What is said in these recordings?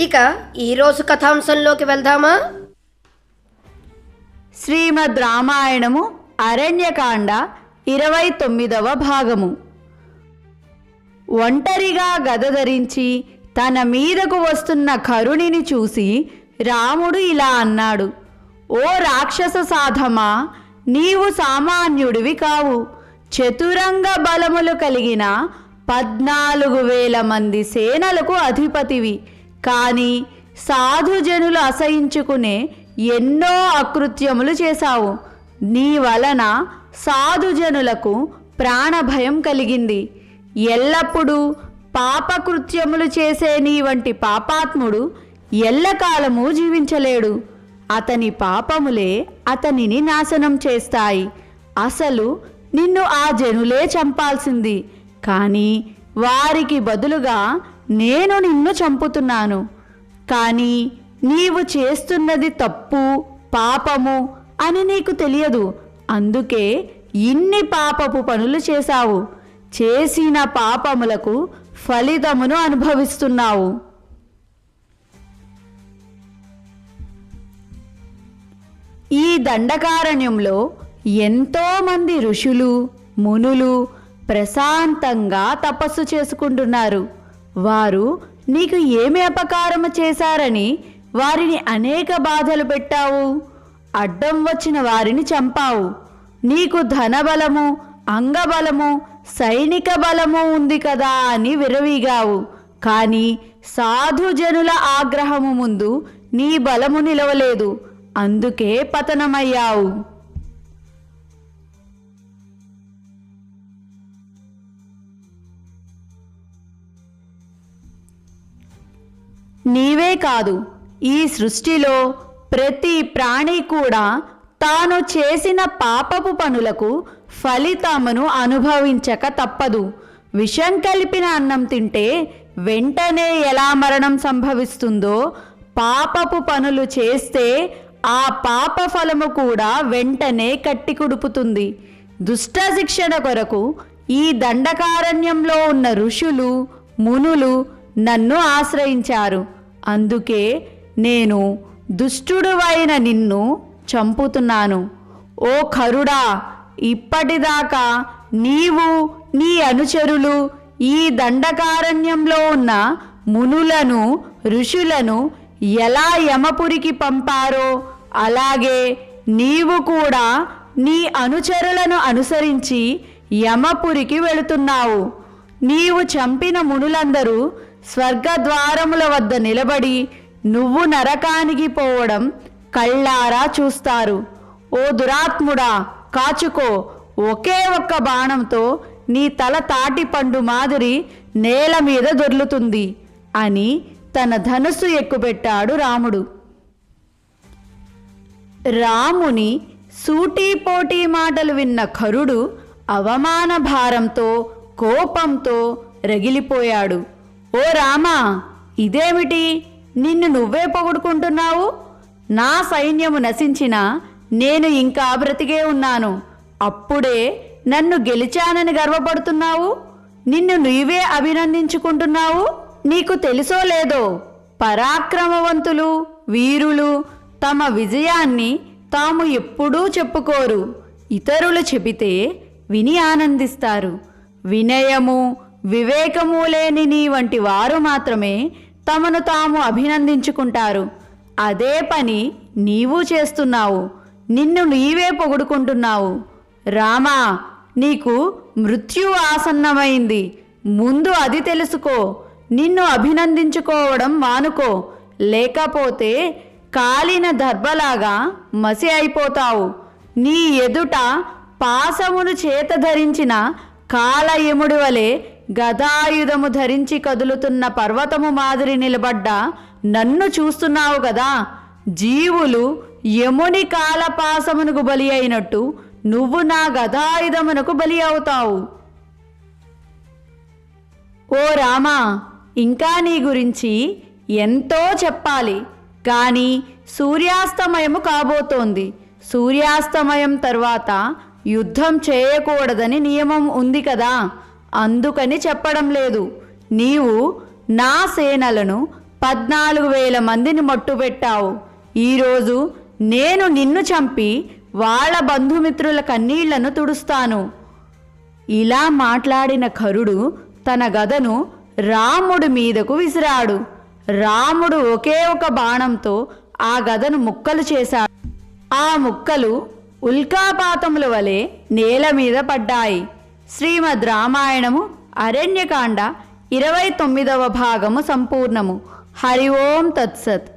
ఇక ఈరోజు కథాంశంలోకి వెళ్దామా? శ్రీమద్ రామాయణము అరణ్యకాండ ఇరవై తొమ్మిదవ భాగము. ఒంటరిగా గద ధరించి తన మీదకు వస్తున్న కరుణిని చూసి రాముడు ఇలా అన్నాడు ఓ రాక్షస సాధమా నీవు సామాన్యుడివి కావు. చతురంగ బలములు కలిగిన పద్నాలుగు వేల మంది సేనలకు అధిపతివి. కానీ సాధుజనులు అసహించుకునే ఎన్నో అకృత్యములు చేశావు. నీ వలన సాధుజనులకు ప్రాణభయం కలిగింది. ఎల్లప్పుడూ పాపకృత్యములు చేసే నీ వంటి పాపాత్ముడు ఎల్లకాలము జీవించలేడు. అతని పాపములే అతనిని నాశనం చేస్తాయి. అసలు నిన్ను ఆ జనులే చంపాల్సింది. కానీ వారికి బదులుగా నేను నిన్ను చంపుతున్నాను. కానీ నీవు చేస్తున్నది తప్పు పాపము అని నీకు తెలియదు. అందుకే ఇన్ని పాపపు పనులు చేశావు. చేసిన పాపములకు ఫలితమును అనుభవిస్తున్నావు. ఈ దండకారణ్యంలో ఎంతోమంది ఋషులు మునులు ప్రశాంతంగా తపస్సు చేసుకుంటున్నారు. వారు నీకు ఏమి అపకారము చేశారని వారిని అనేక బాధలు పెట్టావు. అడ్డం వచ్చిన వారిని చంపావు. నీకు ధనబలము అంగబలము సైనిక బలము ఉంది కదా అని విరవీగావు కానీ సాధుజనుల ఆగ్రహము ముందు నీ బలము నిలవలేదు. అందుకే పతనమయ్యావు. నీవే కాదు ఈ సృష్టిలో ప్రతి ప్రాణి కూడా తాను చేసిన పాపపు పనులకు ఫలితమును అనుభవించక తప్పదు. విషం కలిపిన అన్నం తింటే వెంటనే ఎలా మరణం సంభవిస్తుందో పాపపు పనులు చేస్తే ఆ పాప ఫలము కూడా వెంటనే కట్టి కుడుపుతుంది. దుష్ట శిక్షణ కొరకు ఈ దండకారణ్యంలో ఉన్న ఋషులు మునులు నన్ను ఆశ్రయించారు. అందుకే నేను దుష్టుడువైన నిన్ను చంపుతున్నాను. ఓ కరుడా ఇప్పటిదాకా నీవు నీ అనుచరులు ఈ దండకారణ్యంలో ఉన్న మునులను ఋషులను ఎలా యమపురికి పంపారో అలాగే నీవు కూడా నీ అనుచరులను అనుసరించి యమపురికి వెళుతున్నావు. నీవు చంపిన మునులందరూ స్వర్గద్వారముల వద్ద నిలబడి నువ్వు నరకానికి పోవడం కళ్ళారా చూస్తారు. ఓ దురాత్ముడా కాచుకో. ఒకే ఒక్క బాణంతో నీ తల తాటి పండు మాదిరి నేల మీద దొర్లుతుంది అని తన ధనుస్సు ఎక్కుపెట్టాడు రాముడు. రాముని సూటీపోటీ మాటలు విన్న ఖరుడు అవమాన భారంతో కోపంతో రగిలిపోయాడు. ఓ రామా ఇదేమిటి? నిన్ను నువ్వే పొగుడుకుంటున్నావు? నా సైన్యము నశించిన నేను ఇంకా బ్రతికే ఉన్నాను. అప్పుడే నన్ను గెలిచానని గర్వపడుతున్నావు? నిన్ను నీవే అభినందించుకుంటున్నావు? నీకు తెలుసో లేదో? పరాక్రమవంతులు వీరులు తమ విజయాన్ని తాము ఎప్పుడూ చెప్పుకోరు. ఇతరులు చెబితే విని ఆనందిస్తారు. వినయము వివేకము లేని నీ వంటి వారు మాత్రమే తమను తాము అభినందించుకుంటారు. అదే పని నీవు చేస్తున్నావు. నిన్ను నీవే పొగుడుకుంటున్నావు. రామా నీకు మృత్యు ఆసన్నమైంది. ముందు అది తెలుసుకో. నిన్ను అభినందించుకోవడం మానుకో. లేకపోతే కాలిన దర్భలాగా మసి అయిపోతావు. నీ ఎదుట పాసమును చేత ధరించిన కాలయముడి వలె గదాయుధము ధరించి కదులుతున్న పర్వతము మాదిరి నిలబడ్డ నన్ను చూస్తున్నావు కదా. జీవులు యముని కాలపాసమునకు బలి అయినట్టు నువ్వు నా గదాయుధమునకు బలి అవుతావు. ఓ రామా ఇంకా నీ గురించి ఎంతో చెప్పాలి. కానీ సూర్యాస్తమయము కాబోతోంది. సూర్యాస్తమయం తర్వాత యుద్ధం చేయకూడదని నియమం ఉంది కదా. అందుకని చెప్పడం లేదు. నీవు నా సేనలను పద్నాలుగు వేల మందిని మట్టుపెట్టావు. ఈరోజు నేను నిన్ను చంపి వాళ్ళ బంధుమిత్రుల కన్నీళ్ళను తుడుస్తాను. ఇలా మాట్లాడిన కరుడు తన గదను రాముడి మీదకు విసిరాడు. రాముడు ఒకే ఒక బాణంతో ఆ గదను ముక్కలు చేశాడు. ఆ ముక్కలు ఉల్కాపాతముల వలె నేల మీద పడ్డాయి. శ్రీమద్ రామాయణము అరణ్యకాండ ఇరవై తొమ్మిదవ భాగము సంపూర్ణము. హరి ఓం తత్సత్.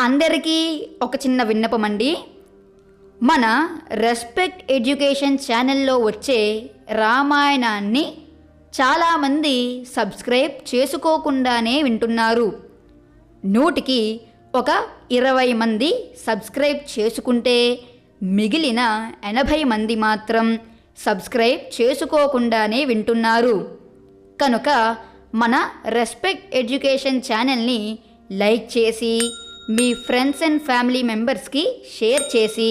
అందరికీ ఒక చిన్న విన్నపం అండి మన రెస్పెక్ట్ ఎడ్యుకేషన్ ఛానల్లో వచ్చే రామాయణాన్ని చాలామంది సబ్స్క్రైబ్ చేసుకోకుండానే వింటున్నారు. నూటికి ఒక ఇరవై మంది సబ్స్క్రైబ్ చేసుకుంటే మిగిలిన ఎనభై మంది మాత్రం సబ్స్క్రైబ్ చేసుకోకుండానే వింటున్నారు. కనుక మన రెస్పెక్ట్ ఎడ్యుకేషన్ ఛానల్ని లైక్ చేసి మీ ఫ్రెండ్స్ అండ్ ఫ్యామిలీ మెంబర్స్కి షేర్ చేసి